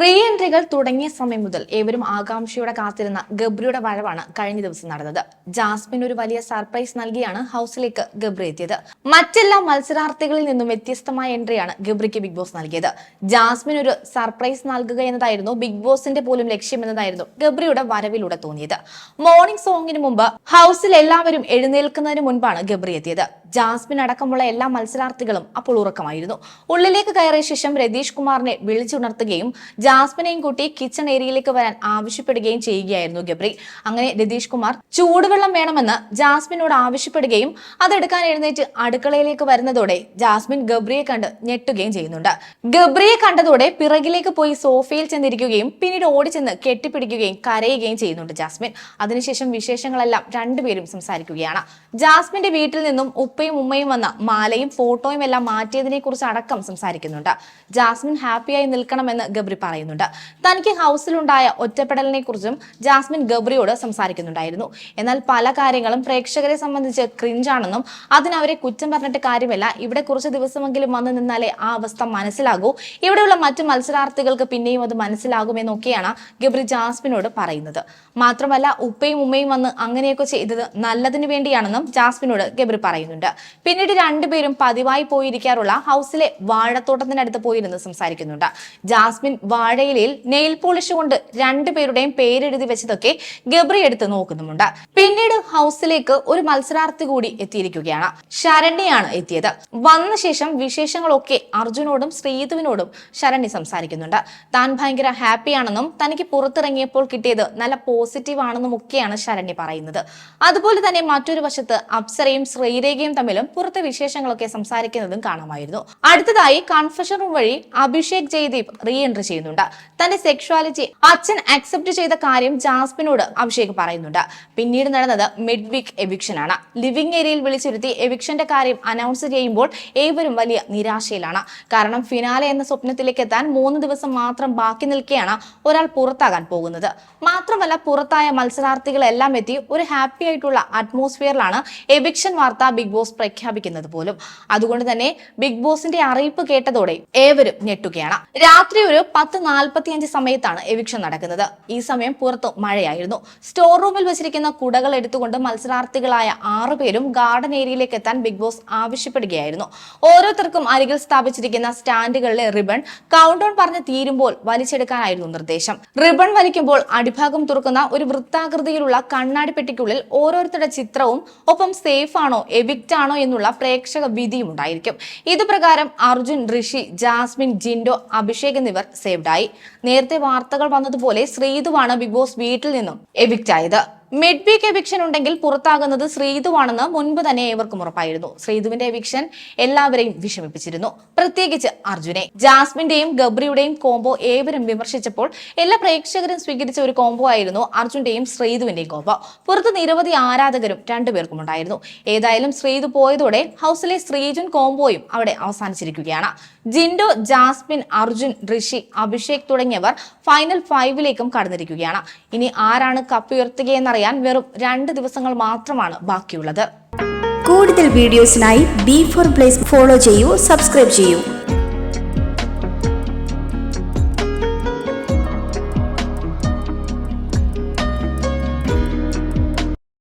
Re എൻട്രികൾ തുടങ്ങിയ സമയം മുതൽ ഏവരും ആകാംക്ഷയോടെ കാത്തിരുന്ന ഗബ്രിയുടെ വരവാണ് കഴിഞ്ഞ ദിവസം നടന്നത്. ജാസ്മിൻ ഒരു വലിയ സർപ്രൈസ് നൽകിയാണ് ഹൗസിലേക്ക് ഗബ്രി എത്തിയത്. മറ്റെല്ലാ മത്സരാർത്ഥികളിൽ നിന്നും വ്യത്യസ്തമായ എൻട്രിയാണ് ഗബ്രിക്ക് ബിഗ് ബോസ് നൽകിയത്. ജാസ്മിൻ ഒരു സർപ്രൈസ് നൽകുക എന്നതായിരുന്നു ബിഗ് ബോസിന്റെ പോലും ലക്ഷ്യമെന്നതായിരുന്നു ഗബ്രിയുടെ വരവിലൂടെ തോന്നിയത്. മോർണിംഗ് സോങ്ങിന് മുമ്പ് ഹൗസിൽ എല്ലാവരും എഴുന്നേൽക്കുന്നതിന് മുൻപാണ് ഗബ്രി എത്തിയത്. ജാസ്മിൻ അടക്കമുള്ള എല്ലാ മത്സരാർത്ഥികളും അപ്പോൾ ഉറക്കമായിരുന്നു. ഉള്ളിലേക്ക് കയറിയ ശേഷം രതീഷ് കുമാറിനെ വിളിച്ചുണർത്തുകയും ജാസ്മിനെയും കൂട്ടി കിച്ചൺ ഏരിയയിലേക്ക് വരാൻ ആവശ്യപ്പെടുകയും ചെയ്യുകയായിരുന്നു ഗബ്രി. അങ്ങനെ രതീഷ് കുമാർ ചൂടുവെള്ളം വേണമെന്ന് ജാസ്മിനോട് ആവശ്യപ്പെടുകയും അതെടുക്കാൻ എഴുന്നേറ്റ് അടുക്കളയിലേക്ക് വരുന്നതോടെ ജാസ്മിൻ ഗബ്രിയെ കണ്ട് ഞെട്ടുകയും ചെയ്യുന്നുണ്ട്. ഗബ്രിയെ കണ്ടതോടെ പിറകിലേക്ക് പോയി സോഫയിൽ ചെന്നിരിക്കുകയും പിന്നീട് ഓടിച്ചെന്ന് കെട്ടിപ്പിടിക്കുകയും കരയുകയും ചെയ്യുന്നുണ്ട് ജാസ്മിൻ. അതിനുശേഷം വിശേഷങ്ങളെല്ലാം രണ്ടുപേരും സംസാരിക്കുകയാണ്. ജാസ്മിന്റെ വീട്ടിൽ നിന്നും ഉപ്പയും ഉമ്മയും വന്ന മാലയും ഫോട്ടോയും എല്ലാം മാറ്റിയതിനെ കുറിച്ച് അടക്കം സംസാരിക്കുന്നുണ്ട്. ജാസ്മിൻ ഹാപ്പിയായി നിൽക്കണമെന്ന് ഗബ്രി പറയുന്നുണ്ട്. തനിക്ക് ഹൗസിലുണ്ടായ ഒറ്റപ്പെടലിനെ കുറിച്ചും ജാസ്മിൻ ഗബ്രിയോട് സംസാരിക്കുന്നുണ്ടായിരുന്നു. എന്നാൽ പല കാര്യങ്ങളും പ്രേക്ഷകരെ സംബന്ധിച്ച് ക്രിഞ്ചാണെന്നും അതിനവരെ കുറ്റം പറഞ്ഞിട്ട് കാര്യമല്ല. ഇവിടെ കുറച്ച് ദിവസമെങ്കിലും വന്നു നിന്നാലേ ആ അവസ്ഥ മനസ്സിലാകൂ. ഇവിടെയുള്ള മറ്റു മത്സരാർത്ഥികൾക്ക് പിന്നെയും അത് മനസ്സിലാകുമെന്നൊക്കെയാണ് ഗബ്രി ജാസ്മിനോട് പറയുന്നത്. മാത്രമല്ല ഉപ്പയും ഉമ്മയും വന്ന് അങ്ങനെയൊക്കെ ചെയ്തത് നല്ലതിന് വേണ്ടിയാണെന്നും ജാസ്മിനോട് ഗബ്രി പറയുന്നുണ്ട്. പിന്നീട് രണ്ടുപേരും പതിവായി പോയിരിക്കാറുള്ള ഹൗസിലെ വാഴത്തോട്ടത്തിനടുത്ത് പോയിരുന്ന് സംസാരിക്കുന്നുണ്ട്. ജാസ്മിൻ വാഴയിലയിൽ നെയിൽ പോളിഷ് കൊണ്ട് രണ്ടുപേരുടെയും പേരെഴുതി വെച്ചതൊക്കെ ഗബ്രി എടുത്ത് നോക്കുന്നുമുണ്ട്. പിന്നീട് ഹൗസിലേക്ക് ഒരു മത്സരാർത്ഥി കൂടി എത്തിയിരിക്കുകയാണ്. ശരണ്യാണ് എത്തിയത്. വന്ന ശേഷം വിശേഷങ്ങളൊക്കെ അർജുനോടും ശ്രീതുവിനോടും ശരണ്യ സംസാരിക്കുന്നുണ്ട്. താൻ ഭയങ്കര ഹാപ്പിയാണെന്നും തനിക്ക് പുറത്തിറങ്ങിയപ്പോൾ കിട്ടിയത് നല്ല പോസിറ്റീവ് ആണെന്നും ഒക്കെയാണ് ശരണ്യ പറയുന്നത്. അതുപോലെ തന്നെ മറ്റൊരു വശത്ത് അപ്സരയും ശ്രീരേഖയും തമ്മിലും പുറത്തെ വിശേഷങ്ങളൊക്കെ സംസാരിക്കുന്നതും കാണാമായിരുന്നു. അടുത്തതായി കൺഫഷൻ റൂം വഴി അഭിഷേക് ജയദീപ് റീ എൻട്രി ചെയ്യുന്നുണ്ട്. തന്റെ സെക്ഷുവാലിറ്റി അച്ഛൻ അക്സെപ്റ്റ് ചെയ്ത കാര്യം ജാസ്മിനോട് അഭിഷേക് പറയുന്നുണ്ട്. പിന്നീട് നടന്നത് മിഡ് വീക്ക് എവിക്ഷൻ ആണ്. ലിവിംഗ് ഏരിയയിൽ വിളിച്ചിരുത്തി എവിക്ഷന്റെ കാര്യം അനൗൺസ് ചെയ്യുമ്പോൾ ഏവരും വലിയ നിരാശയിലാണ്. കാരണം ഫിനാലെ എന്ന സ്വപ്നത്തിലേക്ക് എത്താൻ മൂന്ന് ദിവസം മാത്രം ബാക്കി നിൽക്കെയാണ് ഒരാൾ പുറത്താകാൻ പോകുന്നത്. മാത്രമല്ല പുറത്തായ മത്സരാർത്ഥികളെല്ലാം എത്തി ഒരു ഹാപ്പി ആയിട്ടുള്ള അറ്റ്മോസ്ഫിയറിലാണ് എവിക്ഷൻ വാർത്ത ബിഗ് ബോസ് പ്രഖ്യാപിക്കുന്നത് പോലും. അതുകൊണ്ട് തന്നെ ബിഗ് ബോസിന്റെ അറിയിപ്പ് കേട്ടതോടെ ഏവരും ഞെട്ടുകയാണ്. രാത്രി ഒരു പത്ത് നാൽപ്പത്തിയഞ്ച് സമയത്താണ് എവിക്ഷൻ നടക്കുന്നത്. ഈ സമയം പുറത്തു മഴയായിരുന്നു. സ്റ്റോർ റൂമിൽ വെച്ചിരിക്കുന്ന കുടകൾ എടുത്തുകൊണ്ട് മത്സരാർത്ഥികളായ ആറുപേരും ഗാർഡൻ ഏരിയയിലേക്ക് എത്താൻ ബിഗ് ബോസ് ആവശ്യപ്പെടുകയായിരുന്നു. ഓരോരുത്തർക്കും അരികിൽ സ്ഥാപിച്ചിരിക്കുന്ന സ്റ്റാൻഡുകളിലെ റിബൺ കൗണ്ട് ഡൗൺ പറഞ്ഞ് തീരുമ്പോൾ വലിച്ചെടുക്കാനായിരുന്നു നിർദ്ദേശം. റിബൺ വലിക്കുമ്പോൾ അടിഭാഗം തുറക്കുന്ന ഒരു വൃത്താകൃതിയിലുള്ള കണ്ണാടി പെട്ടിക്കുള്ളിൽ ഓരോരുത്തരുടെ ചിത്രവും ഒപ്പം സേഫ് ആണോ എവിക്റ്റ് ആണോ എന്നുള്ള പ്രേക്ഷക വിധിയും ഉണ്ടായിരിക്കും. ഇതുപ്രകാരം അർജുൻ ഋഷി ജാസ്മിൻ ജിൻഡോ അഭിഷേക് എന്നിവർ സേവ്ഡ് ആയി നേരത്തെ വാർത്തകൾ വന്നതുപോലെ ശ്രീതുവാണ് ബിഗ് ബോസ് വീട്ടിൽ നിന്നും എവിക്റ്റ് ആയത്. മിഡ് വീക്ക് എവിക്ഷൻ ഉണ്ടെങ്കിൽ പുറത്താകുന്നത് ശ്രീതുവാണെന്ന് മുൻപ് തന്നെ ഏവർക്കും ഉറപ്പായിരുന്നു. ശ്രീതുവിന്റെ എവിക്ഷൻ എല്ലാവരെയും വിഷമിപ്പിച്ചിരുന്നു. പ്രത്യേകിച്ച് അർജുനെ. ജാസ്മിന്റെയും ഗബ്രിയുടെയും കോംബോ ഏവരും വിമർശിച്ചപ്പോൾ എല്ലാ പ്രേക്ഷകരും സ്വീകരിച്ച ഒരു കോംബോ ആയിരുന്നു അർജുന്റെയും ശ്രീതുവിന്റെയും കോംബോ പുറത്ത് നിരവധി ആരാധകരും രണ്ടുപേർക്കും ഉണ്ടായിരുന്നു. ഏതായാലും ശ്രീതു പോയതോടെ ഹൗസിലെ ശ്രീജുൻ കോംബോയും അവിടെ അവസാനിച്ചിരിക്കുകയാണ്. ജിൻഡോ ജാസ്മിൻ അർജുൻ ഋഷി അഭിഷേക് തുടങ്ങിയവർ ഫൈനൽ ഫൈവിലേക്കും കടന്നിരിക്കുകയാണ്. ഇനി ആരാണ് കപ്പുയർത്തുകയെന്നറിയാൻ വെറും രണ്ട് ദിവസങ്ങൾ മാത്രമാണ് ബാക്കിയുള്ളത്. കൂടുതൽ വീഡിയോസിനായി ബി ഫോർ പ്ലേസ് ഫോളോ ചെയ്യൂ സബ്സ്ക്രൈബ് ചെയ്യൂ.